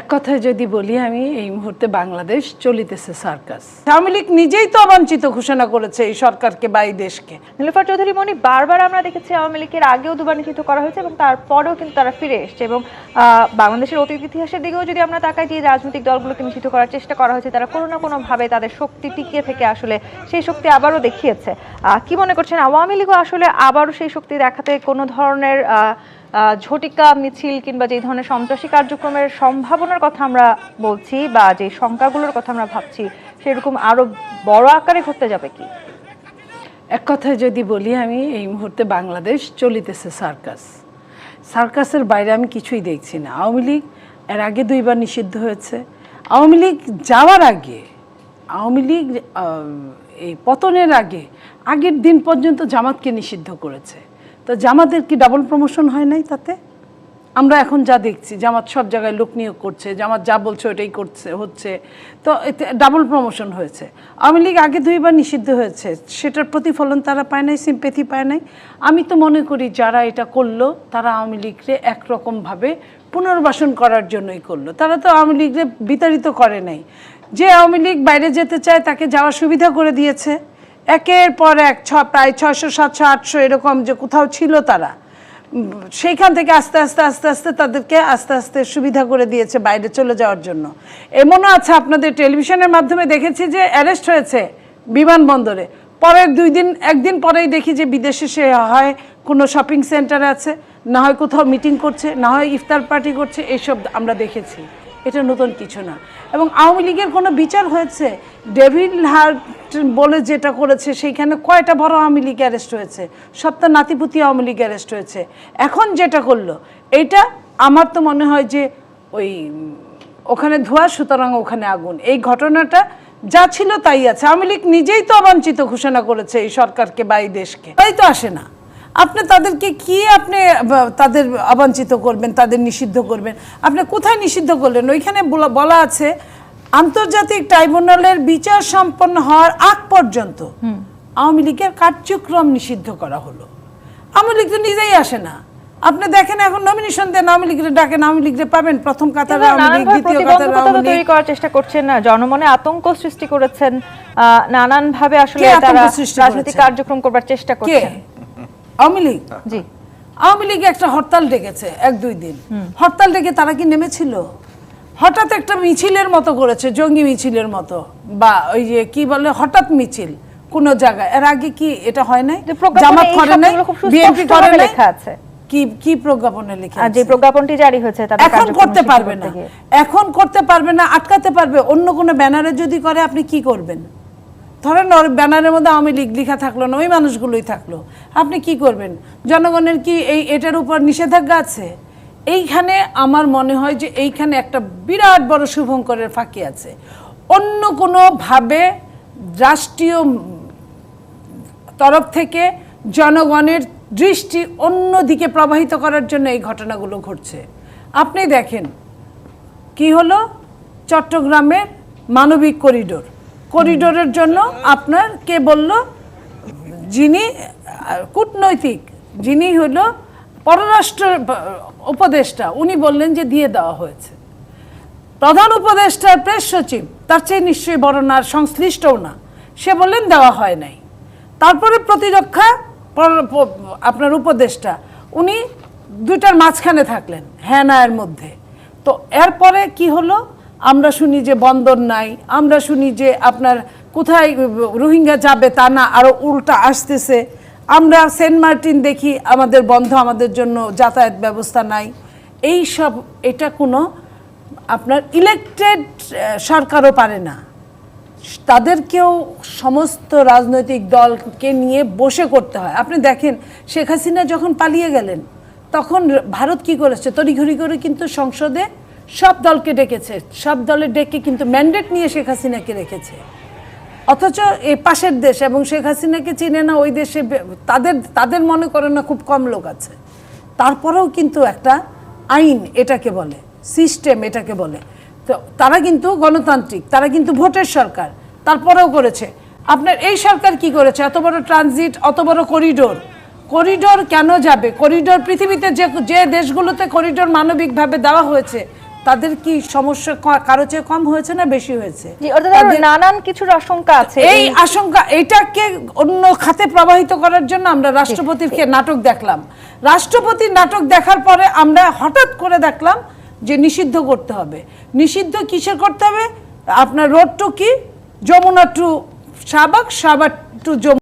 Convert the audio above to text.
এক কথায় যদি বলি, আমি এই মুহূর্তে বাংলাদেশ চলিতেছে সার্কাস। আওয়ামী লীগ নিজেই তো অবাঞ্ছিত ঘোষণা করেছে এই সরকারকে বা এই দেশকে। নীলুফার চৌধুরী মনি, বারবার আমরা দেখেছি আওয়ামী লীগের আগেও দুবার নিষিদ্ধ করা হয়েছে এবং তারপরেও কিন্তু তারা ফিরে এসছে এবং বাংলাদেশের অতীত ইতিহাসের দিকেও যদি আমরা তাকাই, যে রাজনৈতিক দলগুলোকে নিষিদ্ধ করার চেষ্টা করা হয়েছে, তারা কোনো না কোনো ভাবে তাদের শক্তি টিকিয়ে থেকে আসলে সেই শক্তি আবারও দেখিয়েছে। কি মনে করছেন, আওয়ামী লীগও আসলে আবারও সেই শক্তি দেখাতে কোনো ধরনের ঝটিকা মিছিল কিংবা যে ধরনের সন্ত্রাসী কার্যক্রমের সম্ভাবনার কথা আমরা বলছি বা যে শঙ্কাগুলোর কথা আমরা ভাবছি, সেরকম আরও বড় আকারে ঘটতে যাবে কি? এক কথায় যদি বলি, আমি এই মুহূর্তে বাংলাদেশ চলিতেছে সার্কাস। সার্কাসের বাইরে আমি কিছুই দেখছি না। আওয়ামী লীগ এর আগে দুইবার নিষিদ্ধ হয়েছে। আওয়ামী লীগ যাওয়ার আগে, আওয়ামী লীগ এই পতনের আগে, আগের দিন পর্যন্ত জামাতকে নিষিদ্ধ করেছে। তো জামাতের কি ডাবল প্রমোশন হয় নাই তাতে? আমরা এখন যা দেখছি, জামাত সব জায়গায় লোক নিয়োগ করছে, জামাত যা বলছে ওটাই করছে, হচ্ছে। তো এতে ডাবল প্রমোশন হয়েছে। আওয়ামী লীগ আগে দুইবার নিষিদ্ধ হয়েছে, সেটার প্রতিফলন তারা পায় নাই সিম্পেথি পায় নাই। আমি তো মনে করি যারা এটা করল, তারা আওয়ামী লীগকে একরকমভাবে পুনর্বাসন করার জন্যই করল। তারা তো আওয়ামী লীগকে বিতাড়িত করে নাই। যে আওয়ামী লীগ বাইরে যেতে চায়, তাকে যাওয়ার সুবিধা করে দিয়েছে। একের পর এক, ছ, প্রায় ছয়শো, সাতশো, আটশো এরকম যে কোথাও ছিল তারা। সেইখান থেকে আস্তে আস্তে আস্তে আস্তে তাদেরকে আস্তে আস্তে সুবিধা করে দিয়েছে বাইরে চলে যাওয়ার জন্য। এমনও আছে আপনাদের টেলিভিশনের মাধ্যমে দেখেছি যে অ্যারেস্ট হয়েছে বিমানবন্দরে। পরের দুই দিন, একদিন পরেই দেখি যে বিদেশে সে হয়, কোনো শপিং সেন্টারে আছে, না হয় কোথাও মিটিং করছে, না হয় ইফতার পার্টি করছে, এইসব আমরা দেখেছি। এটা নতুন কিছু না। এবং আওয়ামী লীগের কোনো বিচার হয়েছে? ডেভিড হার্ট বলে যেটা করেছে, সেইখানে কয়টা বড় আওয়ামী লীগ অ্যারেস্ট হয়েছে? সপ্তাহ নাতিপুতি আওয়ামী লীগ অ্যারেস্ট হয়েছে। এখন যেটা করল এটা আমার তো মনে হয় যে ওই ওখানে ধোঁয়া, সুতরাং ওখানে আগুন। এই ঘটনাটা যা ছিল তাই আছে। আওয়ামী লীগ নিজেই তো অবাঞ্ছিত ঘোষণা করেছে এই সরকারকে বা এই দেশকে। তাই তো আসে না। আপনি তাদেরকে কি আপনি তাদের অবাঞ্ছিত করবেন তাদের নিষিদ্ধ করবেন? আপনি কোথায় নিষিদ্ধ করলেন? ওইখানে বলা- আছে আন্তর্জাতিক ট্রাইব্যুনালের বিচার সম্পন্ন হওয়ার আগ পর্যন্ত আওয়ামী লীগের কার্যক্রম নিষিদ্ধ করা হলো। আওয়ামী লীগ তো নিজেই আসে না। আপনি দেখেন এখন নমিনেশন দেন আওয়ামী লীগের ডাকেন আওয়ামী লীগের পাবেন। প্রথম কাতারে আওয়ামী লীগ দ্বিতীয় কাতারে আওয়ামী তৈরি লীগ। করার চেষ্টা করছেন না। জনমনে আতঙ্ক সৃষ্টি করেছেন। নানান ভাবে আসলে তারা রাজনৈতিক কার্যক্রম করবার চেষ্টা করছেন। আওয়ামী লীগ? জি। আওয়ামী লীগ একটা হরতাল ডেকেছে এক দুই দিন। হরতাল ডেকে তারা কি নেমেছিল? হঠাৎ একটা মিছিলের মতো করেছে জঙ্গি মিছিলের মতো বা ওই যে কি বলে হঠাৎ মিছিল কোন জায়গায়। এর আগে কি এটা হয় নাই? জামাত করে নাই? বিএনপি করে নাই? লেখা আছে। কি কি প্রজ্ঞাপনে লেখা আর যে প্রজ্ঞাপনটি জারি হয়েছে তাদের এখন করতে পারবে না। এখন করতে পারবে না আটকাতে পারবে। অন্য কোনো ব্যানারে যদি করে আপনি কি করবেন? ধরেন ওর ব্যানারের মধ্যে আওয়ামী লীগ লেখা থাকল না, ওই মানুষগুলোই থাকল। আপনি কি করবেন? জনগণের কি এই এটার উপর নিষেধাজ্ঞা আছে? এইখানে আমার মনে হয় যে এইখানে একটা বিরাট বড় শুভঙ্করের ফাঁকি আছে। অন্য কোনোভাবে রাষ্ট্রীয় তরফ থেকে জনগণের দৃষ্টি অন্য দিকে প্রবাহিত করার জন্য এই ঘটনাগুলো ঘটছে। আপনি দেখেন, কি হলো? চট্টগ্রামের মানবিক করিডোর। করিডোরের জন্য আপনার কে বলল? যিনি, কূটনৈতিক, যিনি হলো পররাষ্ট্র উপদেষ্টা, উনি বললেন যে দিয়ে দেওয়া হয়েছে। প্রধান উপদেষ্টার প্রেস সচিব, তার চেয়ে নিশ্চয়ই বড় না সংশ্লিষ্টও না, সে বললেন দেওয়া হয় নাই। তারপরে প্রতিরক্ষা আপনার উপদেষ্টা, উনি দুইটার মাঝখানে থাকলেন হ্যাঁ না এর মধ্যে। তো এরপরে কি হলো? আমরা শুনি যে বন্দর নাই, আমরা শুনি যে আপনার কোথায় রোহিঙ্গা যাবে তা না আরও উল্টা আসতেছে। আমরা সেন্ট মার্টিন দেখি, আমাদের বন্ধ, আমাদের জন্য যাতায়াত ব্যবস্থা নাই। এই সব, এটা কোনো আপনার ইলেকটেড সরকারও পারে না। তাদেরকেও সমস্ত রাজনৈতিক দলকে নিয়ে বসে করতে হয়। আপনি দেখেন, শেখ হাসিনা যখন পালিয়ে গেলেন, তখন ভারত কি করেছে? তড়িঘড়ি করে কিন্তু সংসদে সব দলকে ডেকেছে। সব দলের ডেকে কিন্তু ম্যান্ডেট নিয়ে শেখ হাসিনাকে রেখেছে। অথচ এই পাশের দেশ এবং শেখ হাসিনাকে চিনে না ওই দেশে তাদের তাদের মনে করে না খুব কম লোক আছে। তারপরেও কিন্তু একটা আইন এটাকে বলে সিস্টেম এটাকে বলে। তো তারা কিন্তু গণতান্ত্রিক, তারা কিন্তু ভোটের সরকার, তারপরেও করেছে। আপনার এই সরকার কি করেছে? এত বড় ট্রানজিট অত বড় করিডোর করিডোর কেন যাবে? করিডোর পৃথিবীতে যে যে দেশগুলোতে করিডোর মানবিকভাবে দেওয়া হয়েছে তাদের কি সমস্যা কারও চেয়ে কম হয়েছে না বেশি হয়েছে? নানান কিছুর আশঙ্কা আছে। এই আশঙ্কা এটাকে অন্য খাতে প্রবাহিত করার জন্য আমরা রাষ্ট্রপতির কে নাটক দেখলাম। রাষ্ট্রপতির নাটক দেখার পরে আমরা হঠাৎ করে দেখলাম যে নিষিদ্ধ করতে হবে। নিষিদ্ধ কিসের করতে হবে? আপনার রোড টু কি? Jamuna to Shahbag Shahbag to Jamuna